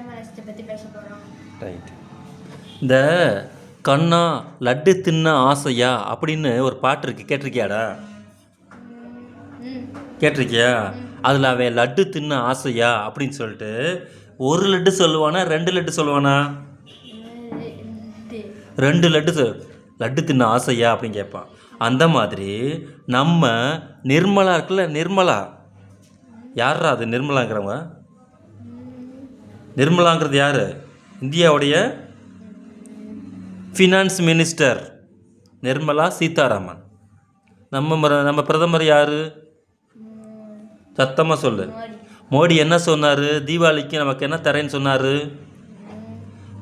பஞ்சாம ரசத்தை பற்றி பேச போகிறோம் ரைட் இந்த கண்ணா லட்டு தின்ன ஆசையா அப்படின்னு ஒரு பாட்டு இருக்கு. கேட்டிருக்கியாடா? கேட்டிருக்கியா? அதில் அவன் லட்டு தின்ன ஆசையா அப்படின்னு சொல்லிட்டு ஒரு லட்டு சொல்லுவானா ரெண்டு லட்டு சொல்லுவானா? ரெண்டு லட்டு சொல் லட்டு தின்ன ஆசையா அப்படின்னு கேட்பான். அந்த மாதிரி நம்ம நிர்மலா இருக்குல்ல நிர்மலா? யாரா அது நிர்மலாங்கிறவங்க நிர்மலாங்கிறது யார்? இந்தியாவுடைய ஃபினான்ஸ் மினிஸ்டர் நிர்மலா சீதாராமன். நம்ம நம்ம பிரதமர் யார்? சத்தமாக சொல்லு. மோடி என்ன சொன்னார்? தீபாவளிக்கு நமக்கு என்ன தரேன்னு சொன்னார்?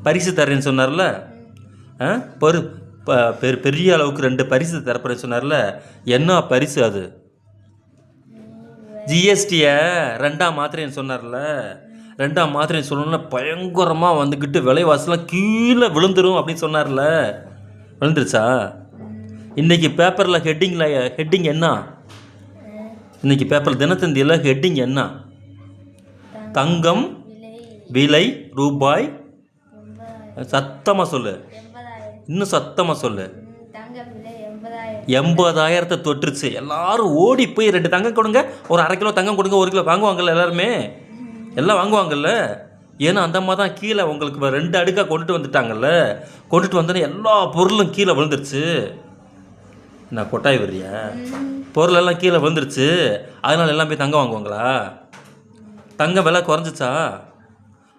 பரிசு தரேன்னு சொன்னார்ல? ஆ? பெரு ப- பெரு- பெரிய அளவுக்கு ரெண்டு பரிசு தரப்போறேன்னு சொன்னார்ல? என்ன பரிசு அது? ஜிஎஸ்டியை ரெண்டாம் மாத்திரைன்னு சொன்னார்ல? ரெண்டாம் மாத்திரை சொன்னோன்னா பயங்கரமாக வந்துக்கிட்டு விலைவாசிலாம் கீழே விழுந்துடும் அப்படின்னு சொன்னார்ல. விழுந்துருச்சா? இன்றைக்கி பேப்பரில் ஹெட்டிங்கில் ஹெட்டிங் என்ன? இன்னைக்கு பேப்பர் தினத்தந்தியில் ஹெட்டிங் என்ன? தங்கம் விலை ரூபாய். சத்தமாக சொல்லு. இன்னும் சத்தமாக சொல்லு. எண்பதாயிரத்தை தொட்டுருச்சு. எல்லாரும் ஓடி போய் ரெண்டு தங்கம் கொடுங்க. ஒரு அரை கிலோ தங்கம் கொடுங்க ஒரு கிலோ வாங்குவாங்கல்ல எல்லாருமே. எல்லாம் வாங்குவாங்கல்ல? ஏன்னா அந்த அம்மா தான் கீழே உங்களுக்கு ரெண்டு அடுக்காக கொண்டுட்டு வந்துட்டாங்கல்ல? கொண்டுட்டு வந்தோடனே எல்லா பொருளும் கீழே விழுந்துருச்சு. நான் கொட்டாய் வர்றியா? பொருள் எல்லாம் கீழே விழுந்துருச்சு. அதனால எல்லாம் போய் தங்கம் வாங்குவாங்களா? தங்கம் விலை குறைஞ்சிச்சா?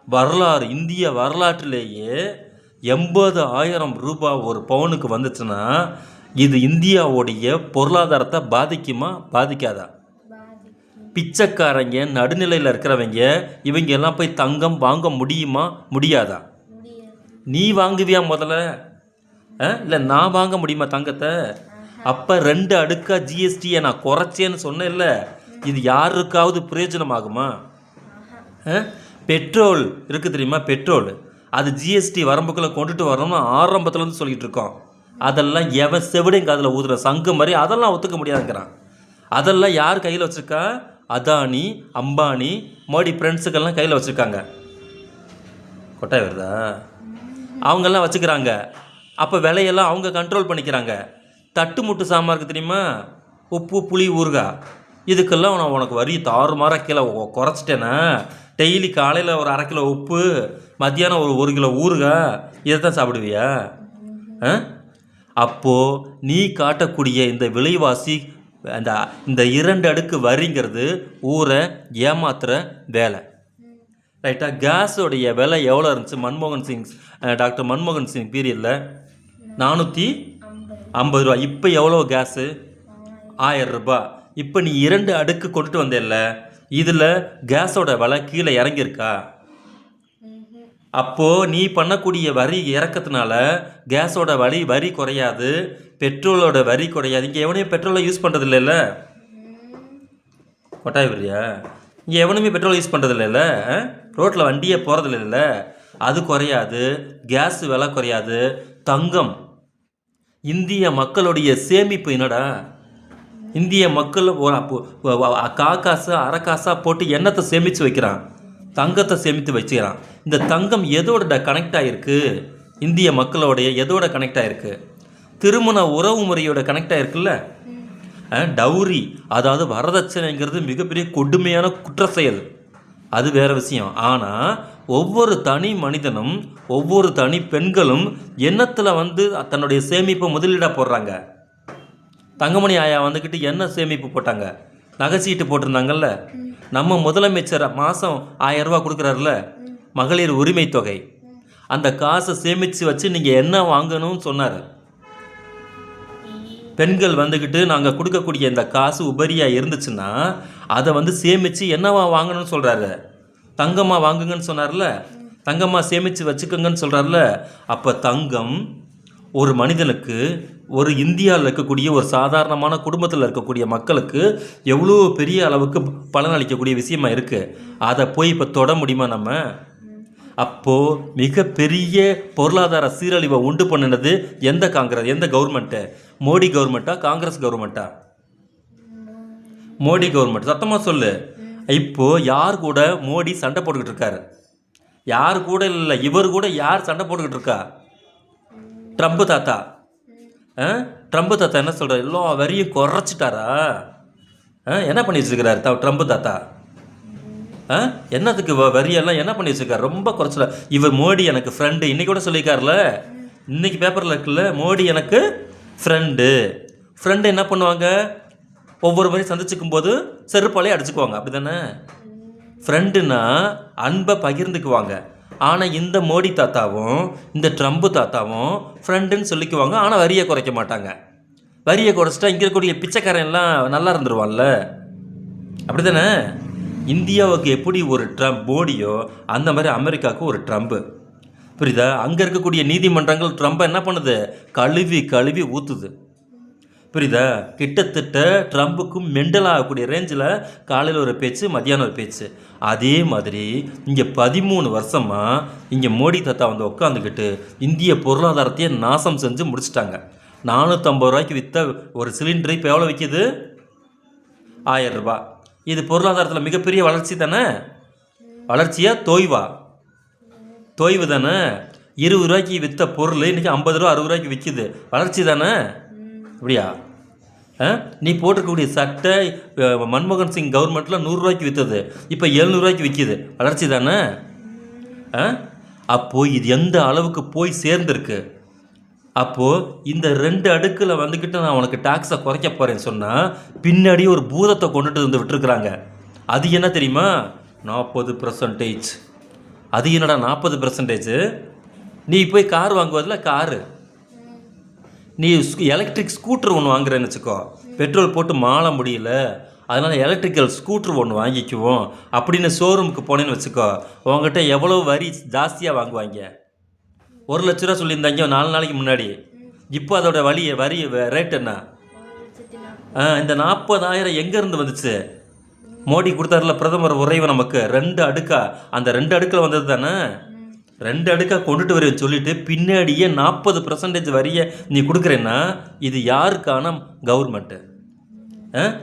வரலாறு இந்திய வரலாற்றிலேயே எண்பது ஆயிரம் ரூபாய் ஒரு பவுனுக்கு வந்துச்சுன்னா இது இந்தியாவுடைய பொருளாதாரத்தை பாதிக்குமா? பாதிக்காதா? பிச்சைக்காரங்க நடுநிலையில் இருக்கிறவங்க இவங்க எல்லாம் போய் தங்கம் வாங்க முடியுமா? முடியாதா? நீ வாங்குவியா முதல்ல? இல்லை நான் வாங்க முடியுமா தங்கத்தை? அப்போ ரெண்டு அடுக்கா ஜிஎஸ்டியை நான் குறைச்சேன்னு சொன்னேன்ல. இது யாருக்காவது பிரயோஜனமாகுமா? ஆஹா. ஆ? பெட்ரோல் இருக்குது தெரியுமா? பெட்ரோல். அது ஜிஎஸ்டி வரம்புக்குள்ளே கொண்டுட்டு வரணும்னு ஆரம்பத்துலேருந்து சொல்லிட்டு இருக்கோம். அதெல்லாம் எவன் செவிடையும் காதில் ஊதுற சங்கம் மாதிரி அதெல்லாம் ஒத்துக்க முடியாதுங்கிறான். அதெல்லாம் யார் கையில் வச்சுருக்கா? அதானி அம்பானி மோடி ஃப்ரெண்ட்ஸுக்கெல்லாம் கையில் வச்சுருக்காங்க. கொட்டாய் வருதா? அவங்கெல்லாம் வச்சுக்கிறாங்க. அப்போ விலையெல்லாம் அவங்க கண்ட்ரோல் பண்ணிக்கிறாங்க. தட்டு முட்டு சாமா இருக்குது தெரியுமா? உப்பு புளி ஊறுகாய் இதுக்கெல்லாம் நான் உனக்கு வரி தாறுமாறாக கீழே குறைச்சிட்டேன்னா டெய்லி காலையில் ஒரு அரை கிலோ உப்பு மத்தியானம் ஒரு ஒரு கிலோ ஊறுகாய் இதை தான் சாப்பிடுவியா? ஆ? அப்போது நீ காட்டக்கூடிய இந்த விலைவாசி அந்த இந்த இரண்டு அடுக்கு வரிங்கிறது ஊரை ஏமாத்துற வேலை. ரைட்டாக கேஸோடைய விலை எவ்வளோ இருந்துச்சு? மன்மோகன் சிங் டாக்டர் மன்மோகன் சிங் பீரியடில் நானூற்றி ஐம்பது ரூபா. இப்போ எவ்வளோ கேஸு? ஆயிரம் ரூபாய் இப்போ நீ இரண்டு அடுக்கு கொண்டுட்டு வந்தேல்ல இதில் கேஸோட விலை கீழே இறங்கியிருக்கா? அப்போது நீ பண்ணக்கூடிய வரி இறக்கத்தினால கேஸோட வரி வரி குறையாது. பெட்ரோலோட வரி குறையாது. இங்கே எவனையும் பெட்ரோலை யூஸ் பண்ணுறது இல்லைல்ல கொட்டாய் வரியா இங்கே எவனுமே பெட்ரோல் யூஸ் பண்ணுறது இல்லைல்ல ரோட்டில் வண்டியே போகிறது இல்லைல்ல அது குறையாது. கேஸ் விலை குறையாது. தங்கம். இந்திய மக்களுடைய சேமிப்பு என்னடா? இந்திய மக்கள் ஒரு அப்போ- கா அரை போட்டு எண்ணத்தை சேமித்து வைக்கிறான்? தங்கத்தை சேமித்து வச்சுக்கிறான். இந்த தங்கம் எதோட கனெக்ட் ஆகிருக்கு இந்திய மக்களோடைய எதோட கனெக்ட் ஆகிருக்கு திருமண உறவு முறையோட கனெக்ட் ஆகிருக்குல்ல டவுரி அதாவது வரதட்சணைங்கிறது மிகப்பெரிய கொடுமையான குற்ற செயல் அது வேற விஷயம். ஆனால் ஒவ்வொரு தனி மனிதனும் ஒவ்வொரு தனி பெண்களும் எண்ணத்தில் வந்து தன்னுடைய சேமிப்பை முதலீடாக போடுறாங்க. தங்கமணி ஆயா வந்துக்கிட்டு என்ன சேமிப்பு போட்டாங்க? நகைச்சீட்டு போட்டிருந்தாங்கல்ல? நம்ம முதலமைச்சர் மாதம் ஆயிரம் ரூபாய் கொடுக்குறாருல மகளிர் உரிமை தொகை. அந்த காசை சேமித்து வச்சு நீங்கள் என்ன வாங்கணும்னு சொன்னார். பெண்கள் வந்துக்கிட்டு நாங்கள் கொடுக்கக்கூடிய இந்த காசு உபரியாக இருந்துச்சுன்னா அதை வந்து சேமித்து என்னவா வாங்கணும்னு சொல்கிறாரு தங்கமாக வாங்குங்கன்னு சொன்னார்ல? தங்கமாக சேமித்து வச்சுக்கோங்கன்னு சொல்கிறார்ல அப்போ தங்கம் ஒரு மனிதனுக்கு ஒரு இந்தியாவில் இருக்கக்கூடிய ஒரு சாதாரணமான குடும்பத்தில் இருக்கக்கூடிய மக்களுக்கு எவ்வளோ பெரிய அளவுக்கு பலனளிக்கக்கூடிய விஷயமா இருக்குது அதை போய் இப்போ தொட முடியுமா நம்ம? அப்போது மிகப்பெரிய பொருளாதார சீரழிவை உண்டு பண்ணினது எந்த காங்கிரஸ் எந்த கவர்மெண்ட்டு மோடி கவர்மெண்ட்டா காங்கிரஸ் கவர்மெண்ட்டா மோடி கவர்மெண்ட் சத்தமாக சொல்லு. இப்போது யார் கூட மோடி சண்டை போட்டுக்கிட்டு இருக்காரு? யார் கூட இல்லை இவர் கூட யார் சண்டை போட்டுக்கிட்டு இருக்கா? ட்ரம்ப் தாத்தா. ட்ரம்ப் தாத்தா என்ன சொல்கிறார் எல்லா வரியும் குறைச்சிட்டாரா? ஆ? என்ன பண்ணி வச்சுருக்கிறாரு த ட்ரம்ப் தாத்தா? ஆ? என்னத்துக்கு வரியெல்லாம் என்ன பண்ணி வச்சுருக்காரு ரொம்ப குறைச்சல. இவர் மோடி எனக்கு ஃப்ரெண்டு இன்னைக்கு கூட சொல்லியிருக்காருல? இன்னைக்கு பேப்பரில் இருக்குல்ல? மோடி எனக்கு ஃப்ரெண்டு ஃப்ரெண்டு என்ன பண்ணுவாங்க? ஒவ்வொரு முறையும் சந்திச்சுக்கும் போது செருப்பாலே அடிச்சுக்குவாங்க. அப்படி தானே ஃப்ரெண்டுன்னா அன்பை பகிர்ந்துக்குவாங்க. ஆனால் இந்த மோடி தாத்தாவும் இந்த ட்ரம்ப் தாத்தாவும் ஃப்ரெண்டுன்னு சொல்லிக்குவாங்க. ஆனால் வரியை குறைக்க மாட்டாங்க. வரியை குறைச்சிட்டா இங்கே இருக்கக்கூடிய பிச்சைக்காரன் எல்லாம் நல்லா இருந்துருவான்ல. அப்படி தானே இந்தியாவுக்கு எப்படி ஒரு ட்ரம்ப் மோடியோ அந்த மாதிரி அமெரிக்காவுக்கு ஒரு ட்ரம்ப்பு புரியுதா? அங்கே இருக்கக்கூடிய நீதிமன்றங்கள் ட்ரம்ப்பை என்ன பண்ணுது? கழுவி கழுவி ஊற்றுது புரியுதா? கிட்டத்தட்ட ட்ரம்ப்புக்கும் மெண்டல் ஆகக்கூடிய ரேஞ்சில் காலையில் ஒரு பேச்சு மத்தியானம் ஒரு பேச்சு. அதே மாதிரி இங்கே பதிமூணு வருஷமாக இங்கே மோடி தாத்தா வந்து உட்காந்துக்கிட்டு இந்திய பொருளாதாரத்தையே நாசம் செஞ்சு முடிச்சிட்டாங்க. நானூற்றம்பது ரூபாய்க்கு விற்ற ஒரு சிலிண்டர் இப்போ எவ்வளோ விற்கிது ஆயிரம் ரூபாய் இது பொருளாதாரத்தில் மிகப்பெரிய வளர்ச்சி தானே? வளர்ச்சியாக தோய்வா? தோய்வு தானே? இருபது ரூபாய்க்கு விற்ற பொருள் இன்றைக்கி ஐம்பது ரூபா அறுபது ரூபாய்க்கு விற்கிது வளர்ச்சி தானே? அப்படியா? ஆ? நீ போட்டிருக்கக்கூடிய சட்டை மன்மோகன் சிங் கவர்மெண்ட்டில் நூறுரூவாய்க்கு விற்றது இப்போ எழுநூறுவாய்க்கு விற்கிது வளர்ச்சி தானே? ஆ? அப்போது இது எந்த அளவுக்கு போய் சேர்ந்துருக்கு? அப்போது இந்த ரெண்டு அடுக்கில் வந்துக்கிட்டு நான் உனக்கு டாக்ஸை குறைக்க போகிறேன்னு சொன்னால் பின்னாடி ஒரு பூதத்தை கொண்டுட்டு வந்து விட்டுருக்குறாங்க. அது என்ன தெரியுமா? நாற்பது பர்சன்டேஜ் அது என்னடா நாற்பது பர்சன்டேஜ் நீ போய் கார் வாங்குவதில் காரு நீ எலக்ட்ரிக் ஸ்கூட்டர் ஒன்று வாங்குறேன்னு வச்சுக்கோ. பெட்ரோல் போட்டு மாள முடியல. அதனால் எலக்ட்ரிக்கல் ஸ்கூட்டர் ஒன்று வாங்கிக்குவோம். அப்படின்னு ஷோரூமுக்கு போனேன்னு வச்சுக்கோ. உங்ககிட்ட எவ்வளோ வரி ஜாஸ்தியாக வாங்குவாங்க? ஒரு லட்ச ரூபா சொல்லியிருந்தாங்க நாலு நாளைக்கு முன்னாடி. இப்போ அதோட வழி வரி ரேட் என்ன? ஆ, இந்த நாற்பதாயிரம் எங்கேருந்து வந்துச்சு? மோடி கொடுத்தாருல பிரதமர் உறைவு நமக்கு. ரெண்டு அடுக்கா? அந்த ரெண்டு அடுக்கில் வந்தது தானே? ரெண்டு அடுக்காக கொண்டுட்டு வரேன்னு சொல்லிட்டு பின்னாடியே நாற்பது பர்சன்டேஜ் வரைய நீ கொடுக்குறேன்னா இது யாருக்கான கவர்மெண்ட்டு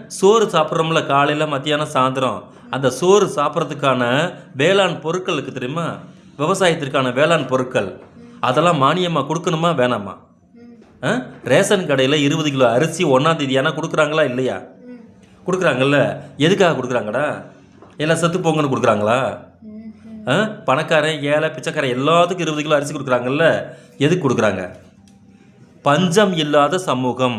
சோறு சாப்பிட்றோம்ல காலையில் மத்தியானம் சாயந்தரம். அந்த சோறு சாப்பிட்றதுக்கான வேளாண் பொருட்கள் இருக்குது தெரியுமா? விவசாயத்திற்கான வேளாண் பொருட்கள். அதெல்லாம் மானியமாக கொடுக்கணுமா வேணாமா? ஆ? ரேஷன் கடையில் இருபது கிலோ அரிசி ஒன்றாம் தேதி ஏன்னா கொடுக்குறாங்களா இல்லையா? கொடுக்குறாங்கல்ல. எதுக்காக கொடுக்குறாங்கடா? எல்லாம் செத்து போங்கன்னு கொடுக்குறாங்களா? பணக்காரன் ஏழை பிச்சைக்காரன் எல்லாத்துக்கும் இருபது கிலோ அரிசி கொடுக்குறாங்கல்ல? எதுக்கு கொடுக்குறாங்க? பஞ்சம் இல்லாத சமூகம்.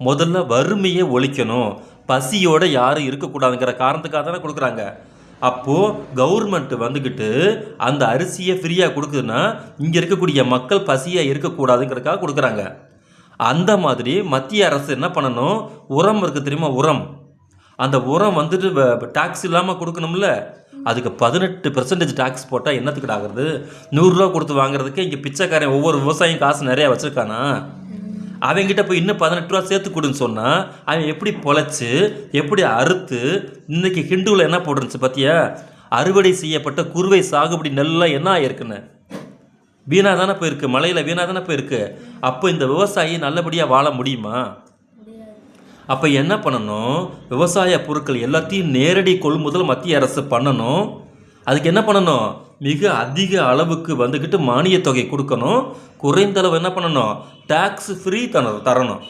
முதல்ல வறுமையை ஒழிக்கணும். பசியோட யாரும் இருக்கக்கூடாதுங்கிற காரணத்துக்காக தானே கொடுக்குறாங்க. அப்போது கவர்மெண்ட் வந்துக்கிட்டு அந்த அரிசியை ஃப்ரீயாக கொடுக்குதுன்னா இங்கே இருக்கக்கூடிய மக்கள் பசியாக இருக்கக்கூடாதுங்கிறதுக்காக கொடுக்குறாங்க. அந்த மாதிரி மத்திய அரசு என்ன பண்ணணும்? உரம் இருக்குது தெரியுமா? உரம். அந்த உரம் வந்துட்டு டாக்ஸ் இல்லாமல் கொடுக்கணும்ல? அதுக்கு பதினெட்டு பெர்சன்டேஜ் டாக்ஸ் போட்டால் என்னத்துக்கு ஆகுறது? நூறுரூவா கொடுத்து வாங்குறதுக்கு இங்கே பிச்சைக்காரன் ஒவ்வொரு விவசாயம் காசு நிறையா வச்சுருக்கானா? அவன்கிட்ட போய் இன்னும் பதினெட்டு ரூபா சேர்த்து கொடுன்னு சொன்னால் அவன் எப்படி பொழைச்சி எப்படி அறுத்து இன்றைக்கி ஹிண்டுவில் என்ன போட்டுருந்துச்சு பார்த்தியா அறுவடை செய்யப்பட்ட குறுவை சாகுபடி நெல்லாம் என்ன ஆயிருக்குன்னு? வீணாக தானே போயிருக்கு மழையில் வீணாக தானே போயிருக்கு. அப்போ இந்த விவசாயி நல்லபடியாக வாழ முடியுமா? அப்போ என்ன பண்ணணும்? விவசாய பொருட்கள் எல்லாத்தையும் நேரடி கொள்முதல் மத்திய அரசு பண்ணணும். அதுக்கு என்ன பண்ணணும்? மிக அதிக அளவுக்கு வந்துக்கிட்டு மானியத் தொகை கொடுக்கணும். குறைந்த அளவு என்ன பண்ணணும்? டேக்ஸ் ஃப்ரீ தர தரணும்.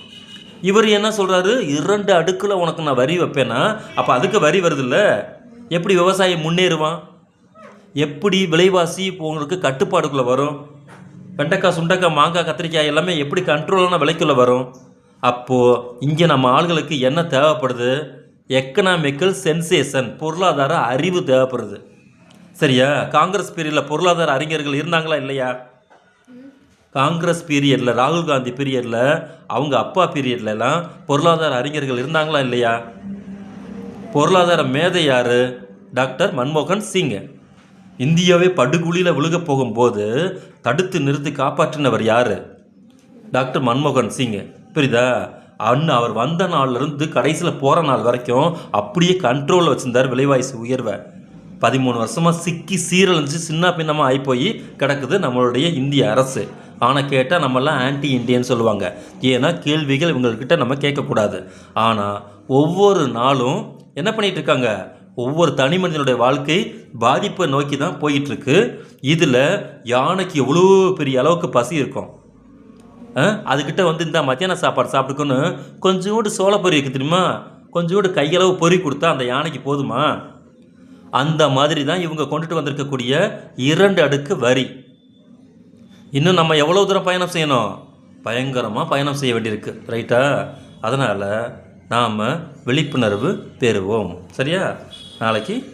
இவர் என்ன சொல்கிறாரு இரண்டு அடுக்கில் உனக்கு நான் வரி வைப்பேன்னா அப்போ அதுக்கு வரி வருதில்ல? எப்படி விவசாயி முன்னேறுவான்? எப்படி விலைவாசி உங்களுக்கு கட்டுப்பாடுக்குள்ளே வரும்? வெண்டைக்காய் சுண்டைக்காய் மாங்காய் கத்திரிக்காய் எல்லாமே எப்படி கண்ட்ரோலான விலைக்குள்ளே வரும்? அப்போது இங்கே நம்ம ஆளுகளுக்கு என்ன தேவைப்படுது? எக்கனாமிக்கல் சென்சேஷன் பொருளாதார அறிவு தேவைப்படுது. சரியா? காங்கிரஸ் பீரியடில் பொருளாதார அறிஞர்கள் இருந்தாங்களா இல்லையா? காங்கிரஸ் பீரியடில் ராகுல் காந்தி பீரியடில் அவங்க அப்பா பீரியட்லலாம் பொருளாதார அறிஞர்கள் இருந்தாங்களா இல்லையா? பொருளாதார மேதை யார்? டாக்டர் மன்மோகன் சிங். இந்தியாவே படுகுழியில் விழுக போகும்போது தடுத்து நிறுத்தி காப்பாற்றினவர் யார்? டாக்டர் மன்மோகன் சிங். புரியுதா? அண்ணு அவர் வந்த நாள்ல இருந்து கடைசியில் போகிற நாள் வரைக்கும் அப்படியே கண்ட்ரோலில் வச்சுருந்தார் விலைவாசி உயர்வை. பதிமூணு வருஷமாக சிக்கி சீரழிஞ்சு சின்ன பின்னமாக ஆகிப்போய் கிடக்குது நம்மளுடைய இந்திய அரசு. ஆனால் கேட்டால் நம்மளாம் ஆன்டி இந்தியன்னு சொல்லுவாங்க. ஏன்னா கேள்விகள் இவங்கக்கிட்ட நம்ம கேட்கக்கூடாது. ஆனால் ஒவ்வொரு நாளும் என்ன பண்ணிகிட்டு இருக்காங்க ஒவ்வொரு தனி மனிதனுடைய வாழ்க்கை பாதிப்பை நோக்கி தான் போயிட்டுருக்கு. இதில் யானைக்கு எவ்வளோ பெரிய அளவுக்கு பசி இருக்கும்? அதுக்கிட்ட வந்து இந்த மத்தியான சாப்பாடு சாப்பிட்டுக்கோன்னு கொஞ்சோண்டு சோளப்பொரி இருக்கு தெரியுமா? கொஞ்சோண்டு கையளவு பொறி கொடுத்தா அந்த யானைக்கு போதுமா? அந்த மாதிரி தான் இவங்க கொண்டுட்டு வந்திருக்கக்கூடிய இரண்டு அடுக்கு வரி. இன்னும் நம்ம எவ்வளோ தூரம் பயணம் செய்யணும்? பயங்கரமாக பயணம் செய்ய வேண்டியிருக்கு. ரைட்டா? அதனால் நாம் விழிப்புணர்வு பெறுவோம். சரியா? நாளைக்கு